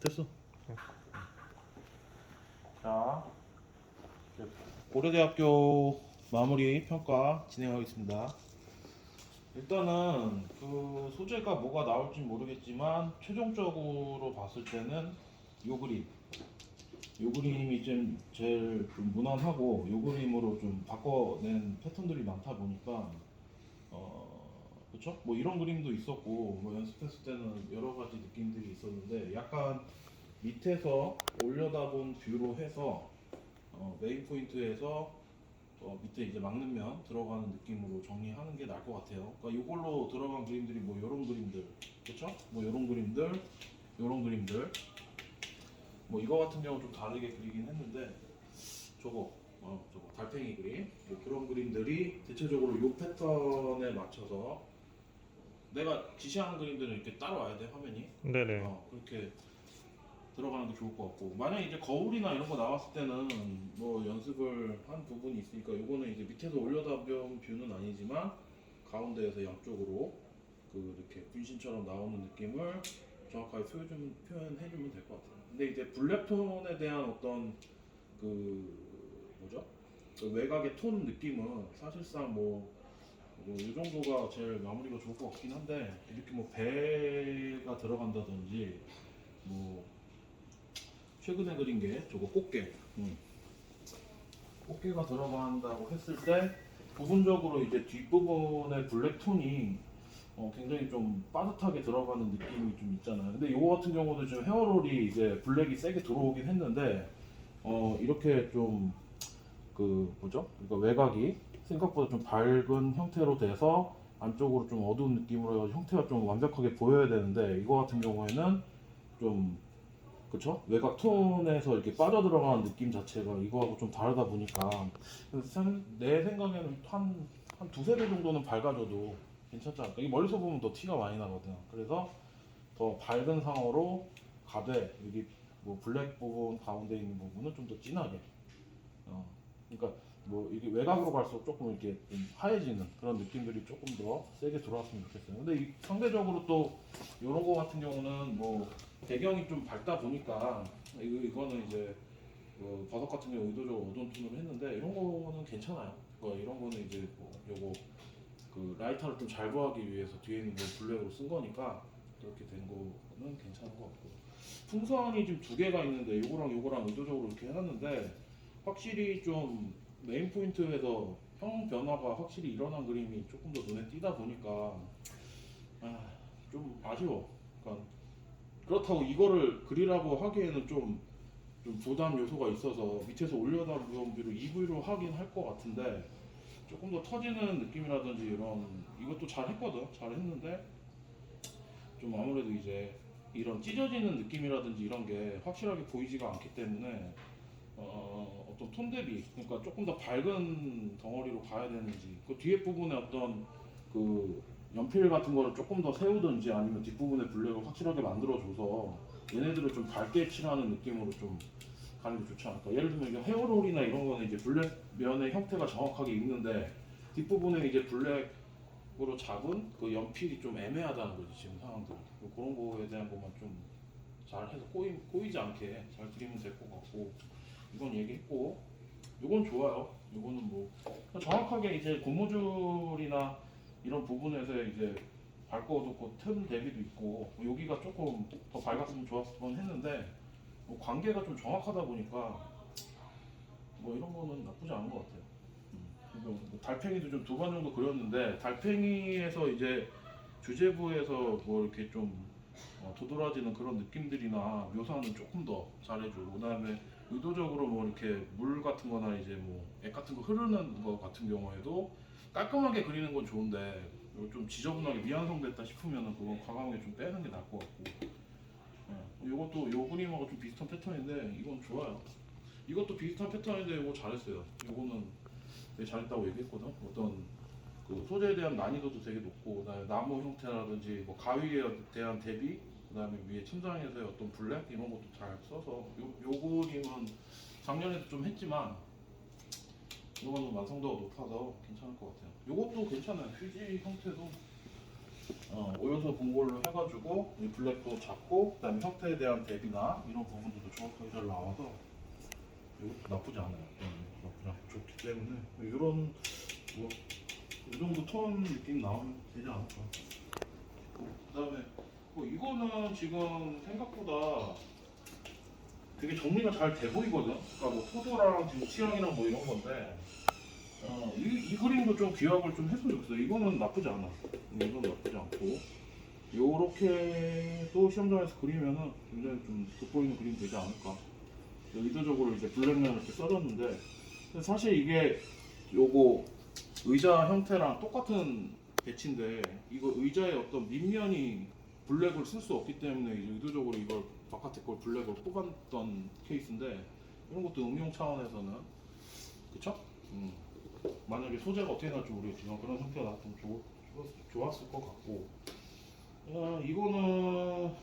됐어. 됐어. 자 이제 고려대학교 마무리 평가 진행하겠습니다. 일단은 그 소재가 뭐가 나올지 모르겠지만 최종적으로 봤을 때는 요 그림. 요 그림이 좀 제일 좀 무난하고 요 그림으로 좀 바꿔낸 패턴들이 많다 보니까 어 그쵸? 뭐 이런 그림도 있었고 뭐 연습했을 때는 여러 가지 느낌들이 있었는데 약간 밑에서 올려다본 뷰로 해서 어 메인 포인트에서 어 밑에 이제 막는 면 들어가는 느낌으로 정리하는 게 나을 것 같아요. 그러니까 이걸로 들어간 그림들이 뭐 이런 그림들, 그렇죠? 뭐 이런 그림들, 이런 그림들. 뭐 이거 같은 경우 좀 다르게 그리긴 했는데 저거, 어 저거 달팽이 그림, 뭐 그런 그림들이 대체적으로 이 패턴에 맞춰서 내가 지시하는 그림들은 이렇게 따라와야 돼 화면이. 네네. 어, 그렇게 들어가는 게 좋을 것 같고 만약 이제 거울이나 이런 거 나왔을 때는 뭐 연습을 한 부분이 있으니까 요거는 이제 밑에서 올려다본 뷰는 아니지만 가운데에서 양쪽으로 그 이렇게 분신처럼 나오는 느낌을 정확하게 표현, 표현해주면 될 것 같아요. 근데 이제 블랙톤에 대한 어떤 그 뭐죠? 그 외곽의 톤 느낌은 사실상 뭐, 뭐 이 정도가 제일 마무리가 좋을 것 같긴 한데 이렇게 뭐 배가 들어간다든지 뭐 최근에 그린 게 저거 꽃게 음. 꽃게가 들어간다고 했을 때 부분적으로 이제 뒷부분의 블랙 톤이 어, 굉장히 좀 빠듯하게 들어가는 느낌이 좀 있잖아요. 근데 이거 같은 경우는 지금 헤어롤이 이제 블랙이 세게 들어오긴 했는데 어, 이렇게 좀 그 뭐죠? 그러니까 외곽이 생각보다 좀 밝은 형태로 돼서 안쪽으로 좀 어두운 느낌으로 해서 형태가 좀 완벽하게 보여야 되는데 이거 같은 경우에는 좀 그쵸? 외곽 톤에서 이렇게 빠져 들어가는 느낌 자체가 이거하고 좀 다르다 보니까 내 생각에는 한, 한 두세 배 정도는 밝아져도 괜찮지 않을까? 이 멀리서 보면 더 티가 많이 나거든. 그래서 더 밝은 상으로 가되 여기 뭐 블랙 부분 가운데 있는 부분은 좀 더 진하게. 어, 그러니까 뭐 이게 외곽으로 갈수록 조금 이렇게 좀 하얘지는 그런 느낌들이 조금 더 세게 들어왔으면 좋겠어요. 근데 이 상대적으로 또 이런 거 같은 경우는 뭐 배경이 좀 밝다 보니까 이거 이거는 이제 그 버섯 같은 경우 의도적으로 어두운 톤으로 했는데 이런 거는 괜찮아요. 뭐 이런 거는 이제 뭐 요거 그 라이터를 좀잘 구하기 위해서 뒤에 있는 걸 블랙으로 쓴 거니까 그렇게 된 거는 괜찮은 것 같고 풍선이 지금 두 개가 있는데 요거랑 요거랑 의도적으로 이렇게 해놨는데 확실히 좀 메인 포인트에서 형 변화가 확실히 일어난 그림이 조금 더 눈에 띄다 보니까 아, 좀 아쉬워. 그러니까 그렇다고 이거를 그리라고 하기에는 좀, 좀 부담 요소가 있어서 밑에서 올려다 뷰로 EV로 하긴 할 것 같은데 조금 더 터지는 느낌이라든지 이런 이것도 잘 했거든 잘 했는데 좀 아무래도 이제 이런 찢어지는 느낌이라든지 이런 게 확실하게 보이지가 않기 때문에 어, 어떤 톤 대비 그러니까 조금 더 밝은 덩어리로 가야 되는지 그 뒤에 부분에 어떤 그 연필 같은 거를 조금 더 세우든지 아니면 뒷부분에 블랙을 확실하게 만들어줘서 얘네들을 좀 밝게 칠하는 느낌으로 좀 가는 게 좋지 않을까. 예를 들면 이게 헤어롤이나 이런 거는 이제 블랙 면의 형태가 정확하게 있는데 뒷부분에 이제 블랙으로 잡은 그 연필이 좀 애매하다는 거지 지금 상황들 뭐 그런 거에 대한 것만 좀 잘 해서 꼬이, 꼬이지 않게 잘 그리면 될 것 같고 이건 얘기했고 이건 좋아요 이거는 뭐 정확하게 이제 고무줄이나 이런 부분에서 이제 밝고 어둡고 틈 대비도 있고 뭐 여기가 조금 더 밝았으면 좋았을 뻔 했는데 뭐 관계가 좀 정확하다 보니까 뭐 이런 거는 나쁘지 않은 것 같아요. 음, 그리고 뭐 달팽이도 좀 두 번 정도 그렸는데 달팽이에서 이제 주제부에서 뭐 이렇게 좀 어, 도드라지는 그런 느낌들이나 묘사는 조금 더 잘해주고 그다음에 의도적으로 뭐 이렇게 물 같은 거나 이제 뭐 액 같은 거 흐르는 거 같은 경우에도 깔끔하게 그리는 건 좋은데 좀 지저분하게 미완성됐다 싶으면은 그건 과감하게 좀 빼는 게 나을 것 같고. 예, 이것도 요 그림하고 좀 비슷한 패턴인데 이건 좋아요. 이것도 비슷한 패턴인데 이거 잘했어요. 이거는 되게 잘했다고 얘기했거든? 어떤 그 소재에 대한 난이도도 되게 높고 나무 형태라든지 뭐 가위에 대한 대비 그다음에 위에 천장에서의 어떤 블랙 이런 것도 잘 써서 요, 요 그림은 작년에도 좀 했지만 이거는 완성도가 높아서 괜찮을 것 같아요. 이것도 괜찮아요. 휴지 형태도 어, 오요소 본골로 해가지고 이 블랙도 잡고 그다음에 형태에 대한 대비나 이런 부분들도 정확하게 잘 나와서 이것도 나쁘지 않아요. 음, 나쁘지 않고 좋기 때문에 이런 뭐이 정도 톤 느낌 나오면 되지 않을까. 그다음에 뭐 이거는 지금 생각보다 되게 정리가 잘 돼 보이거든. 그러니까 뭐 포도랑 지금 취향이랑 뭐 이런 건데 어, 이, 이 그림도 좀 기억을 좀 했으면 좋겠어. 이거는 나쁘지 않아. 음, 이건 나쁘지 않고 요렇게 또 시험장에서 그리면은 굉장히 좀 돋보이는 그림이 되지 않을까. 의도적으로 이제 블랙면을 이렇게 써줬는데 사실 이게 요거 의자 형태랑 똑같은 배치인데 이거 의자의 어떤 밑면이 블랙을 쓸 수 없기 때문에 이제 의도적으로 이걸 바깥에 걸 블랙을 뽑았던 케이스인데 이런 것도 응용 차원에서는 그쵸? 음. 만약에 소재가 어떻게 나올지 모르겠지만 그런 형태가 나왔으면 좋, 좋았, 좋았을 것 같고 어, 이거는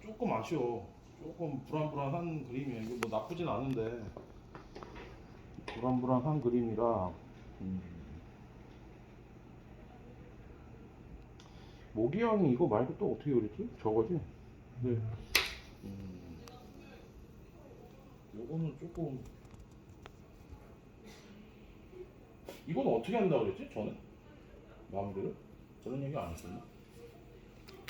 조금 아쉬워 조금 불안불안한 그림이야 이거 뭐 나쁘진 않은데 불안불안한 그림이라 음. 모기향이 이거 말고 또 어떻게 그랬지? 저거지? 네. 음. 요거는 조금 이건 어떻게 한다고 그랬지? 저는? 마무리를? 저는 얘기 안 했었나?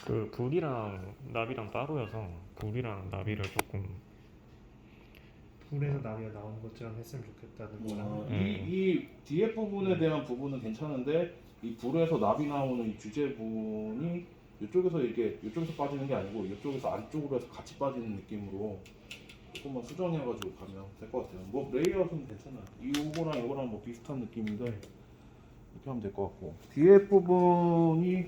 그 불이랑 나비랑 따로여서 불이랑 나비를 조금 불에서 나비가 나오는 것처럼 했으면 좋겠다는 거랑 어, 음. 이, 이 뒤에 부분에 대한 부분은 괜찮은데 이 불에서 나비 나오는 이 주제 부분이 이쪽에서 이게 이쪽에서 빠지는 게 아니고 이쪽에서 안쪽으로 해서 같이 빠지는 느낌으로 조금만 수정해가지고 가면 될 것 같아요. 뭐 레이아웃은 괜찮아요. 이거랑 이거랑 뭐 비슷한 느낌인데 이렇게 하면 될 것 같고 뒤에 부분이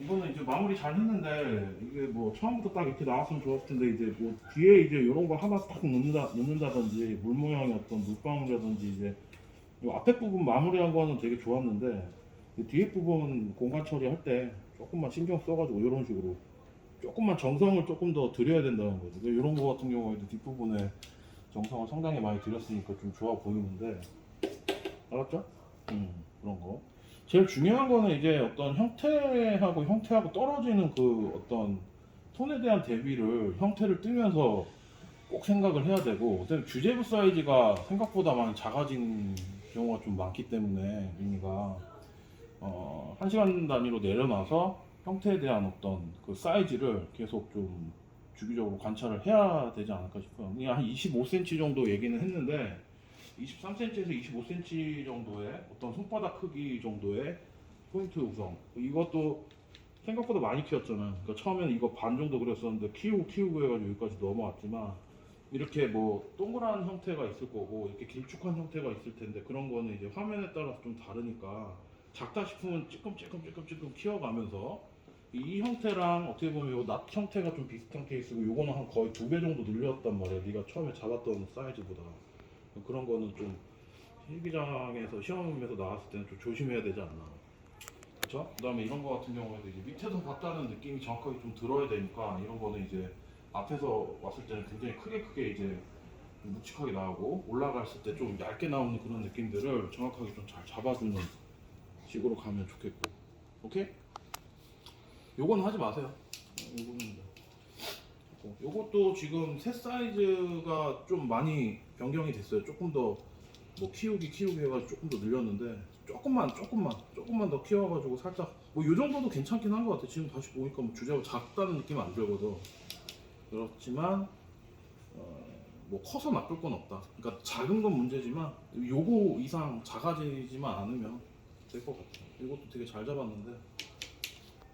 이거는 이제 마무리 잘 했는데 이게 뭐 처음부터 딱 이렇게 나왔으면 좋았을 텐데 이제 뭐 뒤에 이제 이런 거 하나 딱 넣는다 넣는다든지 물 모양의 어떤 물방울이라든지 이제 이 앞에 부분 마무리한 거는 되게 좋았는데 이 뒤에 부분 공간 처리할 때 조금만 신경 써가지고 이런 식으로 조금만 정성을 조금 더 들여야 된다는 거죠. 이런 거 같은 경우에도 뒷부분에 정성을 상당히 많이 들였으니까 좀 좋아 보이는데 알았죠? 음 그런 거. 제일 중요한 거는 이제 어떤 형태하고 형태하고 떨어지는 그 어떤 톤에 대한 대비를 형태를 뜨면서 꼭 생각을 해야 되고 그다음에 주제부 사이즈가 생각보다 많이 작아진 경우가 좀 많기 때문에 의미가 어, 한 시간 단위로 내려놔서 형태에 대한 어떤 그 사이즈를 계속 좀 주기적으로 관찰을 해야 되지 않을까 싶어요. 그냥 한 25cm 정도 얘기는 했는데 23cm에서 25cm 정도의 어떤 손바닥 크기 정도의 포인트 우성 이것도 생각보다 많이 키웠잖아요. 그러니까 처음에는 이거 반 정도 그렸었는데 키우고 키우고 해가지고 여기까지 넘어왔지만 이렇게 뭐 동그란 형태가 있을 거고 이렇게 길쭉한 형태가 있을 텐데 그런 거는 이제 화면에 따라서 좀 다르니까 작다 싶으면 찔끔 찔끔 찔끔 찔끔 키워가면서 이 형태랑 어떻게 보면 요낫 형태가 좀 비슷한 케이스고 요거는 한 거의 두 배 정도 늘렸단 말이야. 네가 처음에 잡았던 사이즈보다 그런 거는 좀 실기장에서 시험에서 나왔을 때는 좀 조심해야 되지 않나. 그렇죠? 그다음에 이런 거 같은 경우에도 이제 밑에서 봤다는 느낌이 정확하게 좀 들어야 되니까 이런 거는 이제 앞에서 왔을 때는 굉장히 크게 크게 이제 묵직하게 나오고 올라갔을 때 좀 얇게 나오는 그런 느낌들을 정확하게 좀 잘 잡아주는 식으로 가면 좋겠고 오케이? 요거는 하지 마세요 어, 요거는 뭐. 요것도 지금 새 사이즈가 좀 많이 변경이 됐어요 조금 더 뭐 키우기 키우기 해가지고 조금 더 늘렸는데 조금만 조금만 조금만 더 키워가지고 살짝 뭐 요 정도도 괜찮긴 한 것 같아 지금 다시 보니까 뭐 주제가 작다는 느낌 안 들거든 그렇지만 어, 뭐 커서 나쁠 건 없다. 그러니까 작은 건 문제지만 요거 이상 작아지지만 않으면 될 것 같아. 이것도 되게 잘 잡았는데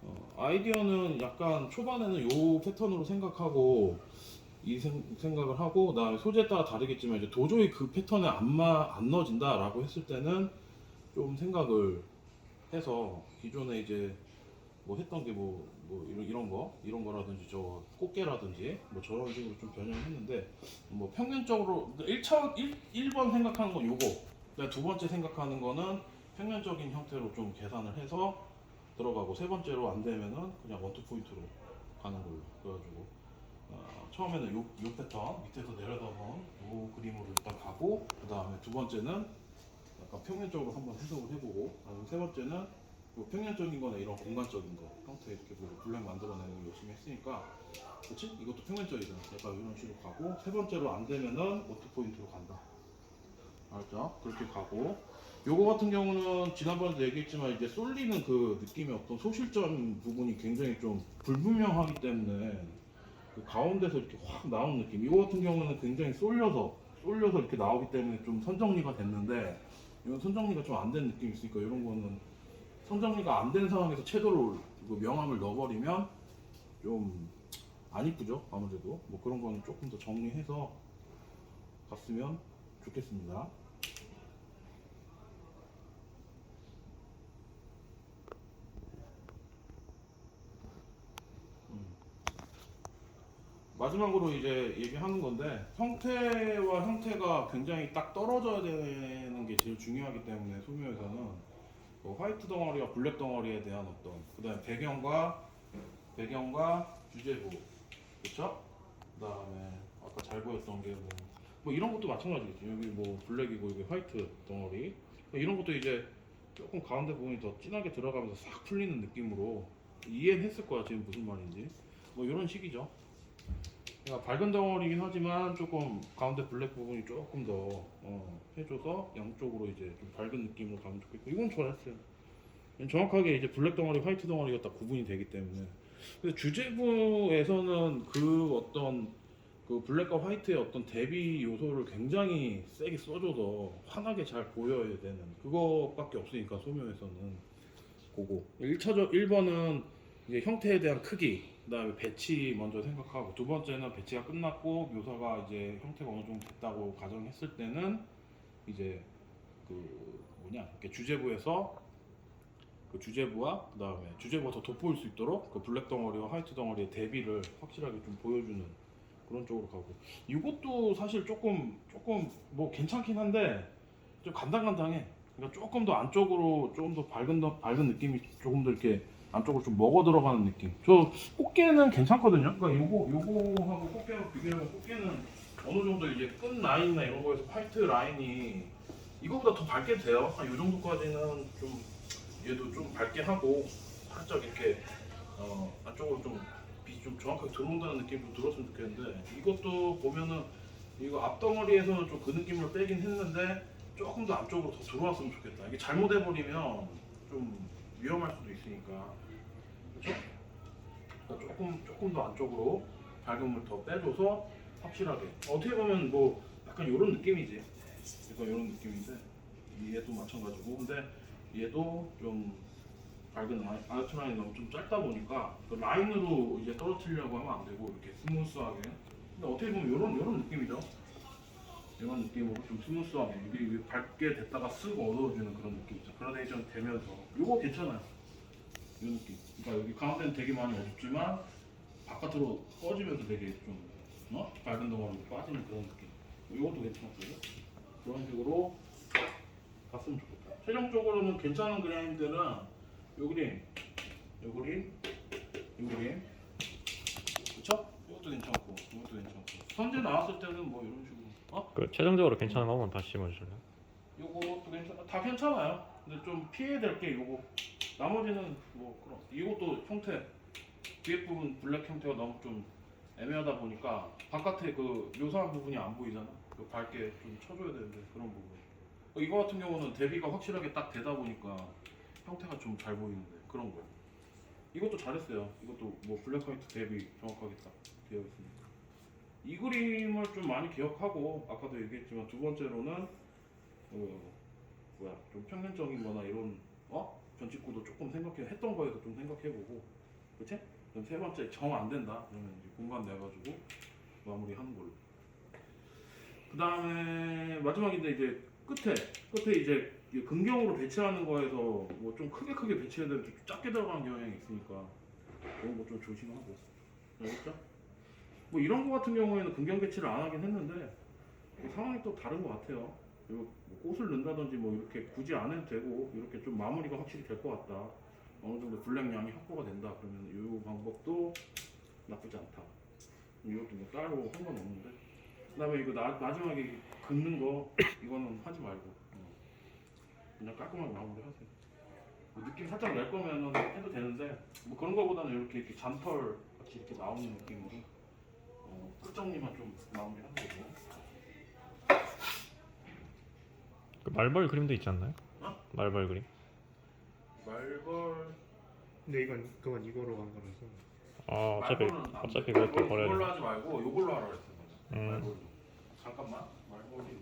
어, 아이디어는 약간 초반에는 요 패턴으로 생각하고 이 생, 생각을 하고 그다음에 소재에 따라 다르겠지만 이제 도저히 그 패턴에 안마 안 넣어진다라고 했을 때는 좀 생각을 해서 기존에 이제 뭐 했던 게 뭐 뭐 이런 이런 거 이런 거라든지 저 꽃게라든지 뭐 저런 식으로 좀 변형을 했는데 뭐 평면적으로 1차 1, 1번 생각하는 건 요거. 두 번째 생각하는 거는 평면적인 형태로 좀 계산을 해서 들어가고 세 번째로 안 되면은 그냥 원투 포인트로 가는 걸로 그래가지고 어, 처음에는 요, 요 패턴 밑에서 내려다본 요 그림으로 일단 가고 그 다음에 두 번째는 약간 평면적으로 한번 해석을 해보고 세 번째는 뭐 평면적인 거나 이런 공간적인 거 형태 이렇게 뭐 블랙 만들어내는 거 열심히 했으니까 그렇지? 이것도 평면적이잖아 약간 이런 식으로 가고 세 번째로 안 되면은 오토 포인트로 간다 알죠? 그렇게 가고 요거 같은 경우는 지난번에도 얘기했지만 이제 쏠리는 그 느낌의 어떤 소실점 부분이 굉장히 좀 불분명하기 때문에 그 가운데서 이렇게 확 나오는 느낌 이거 같은 경우는 굉장히 쏠려서 쏠려서 이렇게 나오기 때문에 좀 선정리가 됐는데 이건 선정리가 좀 안 된 느낌이 있으니까 이런 거는 선정리가 안 된 상황에서 채도를 그 명암을 넣어버리면 좀 안 이쁘죠? 아무래도. 뭐 그런 거는 조금 더 정리해서 갔으면 좋겠습니다. 음. 마지막으로 이제 얘기하는 건데 형태와 형태가 굉장히 딱 떨어져야 되는 게 제일 중요하기 때문에 소묘에서는 그 화이트 덩어리와 블랙 덩어리에 대한 어떤 그다음에 배경과 배경과 주제부 그렇죠? 그다음에 아까 잘 보였던 게뭐 뭐 이런 것도 마찬가지겠지. 여기 뭐 블랙이고 여기 화이트 덩어리. 이런 것도 이제 조금 가운데 부분이 더 진하게 들어가면서 싹 풀리는 느낌으로 이해는 했을 거야. 지금 무슨 말인지. 뭐 이런 식이죠 그러니까 밝은 덩어리긴 하지만 조금 가운데 블랙 부분이 조금 더 어, 해줘서 양쪽으로 이제 좀 밝은 느낌으로 가면 좋겠고 이건 잘했어요. 정확하게 이제 블랙 덩어리, 화이트 덩어리가 딱 구분이 되기 때문에. 근데 주제부에서는 그 어떤 그 블랙과 화이트의 어떤 대비 요소를 굉장히 세게 써줘서 환하게 잘 보여야 되는 그것밖에 없으니까 소묘에서는 그거 1차적 1번은 이제 형태에 대한 크기 그다음에 배치 먼저 생각하고 두 번째는 배치가 끝났고 묘사가 이제 형태가 어느 정도 됐다고 가정했을 때는 이제 그 뭐냐 이렇게 주제부에서 그 주제부와 그다음에 주제부가 더 돋보일 수 있도록 그 블랙 덩어리와 화이트 덩어리의 대비를 확실하게 좀 보여주는 그런 쪽으로 가고. 이것도 사실 조금 조금 뭐 괜찮긴 한데 좀 간당간당해. 그러니까 조금 더 안쪽으로 조금 더 밝은 더 밝은 느낌이 조금 더 이렇게 안쪽으로 좀 먹어 들어가는 느낌. 저 꽃게는 괜찮거든요. 그러니까 요거 요거하고 꽃게하고 비교하면 꽃게는 어느 정도 이제 끝 라인이나 이런 거에서 화이트 라인이 이거보다 더 밝게 돼요. 한요 정도까지는 좀 얘도 좀 밝게 하고 살짝 이렇게 어 안쪽으로 좀 빛이 좀 정확하게 들어온다는 느낌이 좀 들었으면 좋겠는데 이것도 보면은 이거 앞덩어리에서는 좀그 느낌을 빼긴 했는데 조금 더 안쪽으로 더 들어왔으면 좋겠다. 이게 잘못해 버리면 좀 위험할 수도 있으니까 그렇죠? 조금 조금 더 안쪽으로 밝음을 더 빼줘서 확실하게 어떻게 보면 뭐 약간 이런 느낌이지. 약간 이런 느낌인데 얘도 마찬가지고 근데 얘도 좀 밝은 아- 아우트라인이 너무 좀 짧다 보니까 그 라인으로 이제 떨어뜨리려고 하면 안 되고 이렇게 스무스하게 근데 어떻게 보면 이런 이런 느낌이죠. 이런 느낌으로 좀 스무스하게 이게 밝게 됐다가 쓱 어두워지는 그런 느낌이죠. 그라데이션 되면서 이거 괜찮아요. 이 느낌. 그러니까 여기 가운데는 되게 많이 어둡지만 바깥으로 꺼지면서 되게 좀 어? 밝은 덩어리로 빠지는 그런 느낌. 이것도 괜찮았어요. 그런 식으로 갔으면 좋겠다. 최종적으로는 괜찮은 그림들은 요 그림, 요 그림, 요 그림, 그쵸? 이것도 괜찮고, 이것도 괜찮고. 선제 나왔을 때는 뭐 이런 식으로. 어? 그 최종적으로 괜찮은 것만 다시 심어주실래요? 요것도 괜찮아. 다 괜찮아요. 근데 좀 피해야 될 게 요거. 나머지는 뭐 그런. 이것도 형태 뒤에 부분 블랙 형태가 너무 좀 애매하다 보니까 바깥에 그 묘사한 부분이 안 보이잖아. 그 밝게 좀 쳐줘야 되는데 그런 부분. 이거 같은 경우는 대비가 확실하게 딱 되다 보니까 형태가 좀 잘 보이는데 그런 거. 이것도 잘했어요. 이것도 뭐 블랙 화이트 대비 정확하게 딱 되어 있으니까. 이 그림을 좀 많이 기억하고 아까도 얘기했지만 두 번째로는 어, 뭐야 좀 평면적인 거나 이런 어? 변칙구도 조금 생각해 했던 거에서 좀 생각해보고 그치? 그럼 세 번째 정 안 된다 그러면 이제 공간 내가지고 마무리하는 걸로 그 다음에 마지막인데 이제 끝에 끝에 이제 이 근경으로 배치하는 거에서 뭐 좀 크게 크게 배치해야 되는데 좀 작게 들어가는 경향이 있으니까 그런 거 좀 조심하고 알겠죠? 뭐 이런 거 같은 경우에는 근경 배치를 안 하긴 했는데 상황이 또 다른 것 같아요. 뭐 꽃을 넣는다든지 뭐 이렇게 굳이 안 해도 되고 이렇게 좀 마무리가 확실히 될 것 같다. 어느 정도 블랙량이 확보가 된다. 그러면 이 방법도 나쁘지 않다. 이것도 뭐 따로 한 건 없는데. 그다음에 이거 나, 마지막에 긋는 거 이거는 하지 말고 어. 그냥 깔끔하게 마무리 하세요. 뭐 느낌 살짝 낼 거면은 해도 되는데 뭐 그런 거보다는 이렇게 이렇게 잔털 같이 이렇게 나오는 느낌으로 어, 끝정리만 좀 마무리하는 거고. 그 말벌 그림도 있지 않나요? 어? 말벌 그림. 말벌 근데 이건 그건 이거로 간 거라서 아 어차피 말벌은 안 어차피 돼. 그것도 버려야 이걸로 돼. 하지 말고 이걸로 하라 그랬어. 음. 말벌. 잠깐만. 말벌이.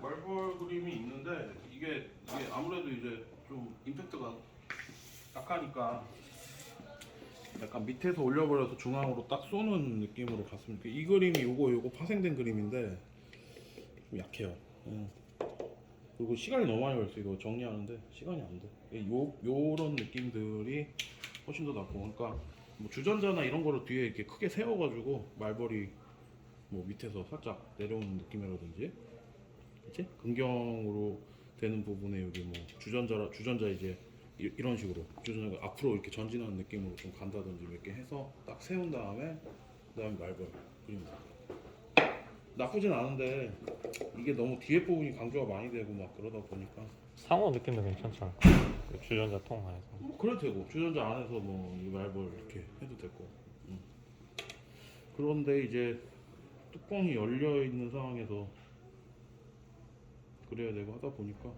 말벌 그림이 있는데 이게 이게 아무래도 이제 좀 임팩트가 약하니까 약간 밑에서 올려버려서 중앙으로 딱 쏘는 느낌으로 갔으면 좋겠- 이 그림이 요거 요거 파생된 그림인데 좀 약해요. 음. 그리고 시간이 너무 많이 걸렸어 이거 정리하는데 시간이 안 돼. 요 요런 느낌들이 훨씬 더 낫고 그러니까 뭐 주전자나 이런 거를 뒤에 이렇게 크게 세워가지고 말벌이 뭐 밑에서 살짝 내려오는 느낌이라든지, 그치? 근경으로 되는 부분에 여기 뭐 주전자 주전자 이제 이, 이런 식으로 주전자가 앞으로 이렇게 전진하는 느낌으로 좀 간다든지 몇개 해서 딱 세운 다음에 그다음에 말벌 그립니다. 나쁘진 않은데 이게 너무 뒤에 부분이 강조가 많이 되고 막 그러다 보니까 상어 느낌도 괜찮잖아. 그 주전자 통 안에서. 뭐 그래도 되고 주전자 안에서 뭐이 말벌 이렇게 해도 되고 음. 그런데 이제 뚜껑이 열려 있는 상황에서 그래야 되고 하다 보니까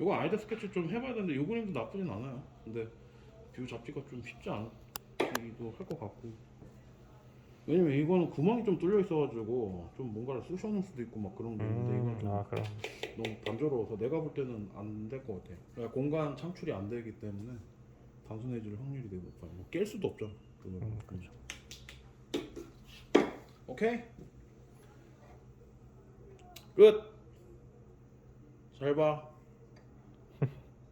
이거 아이디어 스케치 좀 해봐야 되는데 이 그림도 나쁘진 않아요 근데 뷰 잡기가 좀 쉽지 않기도 할 것 같고 왜냐면 이거는 구멍이 좀 뚫려 있어가지고 좀 뭔가를 쑤셔놓을 수도 있고 막 그런 게 있는데 이건 음, 좀아 그럼. 너무 단조로워서 내가 볼 때는 안 될 것 같아. 그러니까 공간 창출이 안 되기 때문에 단순해질 확률이 되게 높아요. 뭐 깰 수도 없죠. 그거는. 음, 그렇죠. 오케이. 끝. 잘 봐.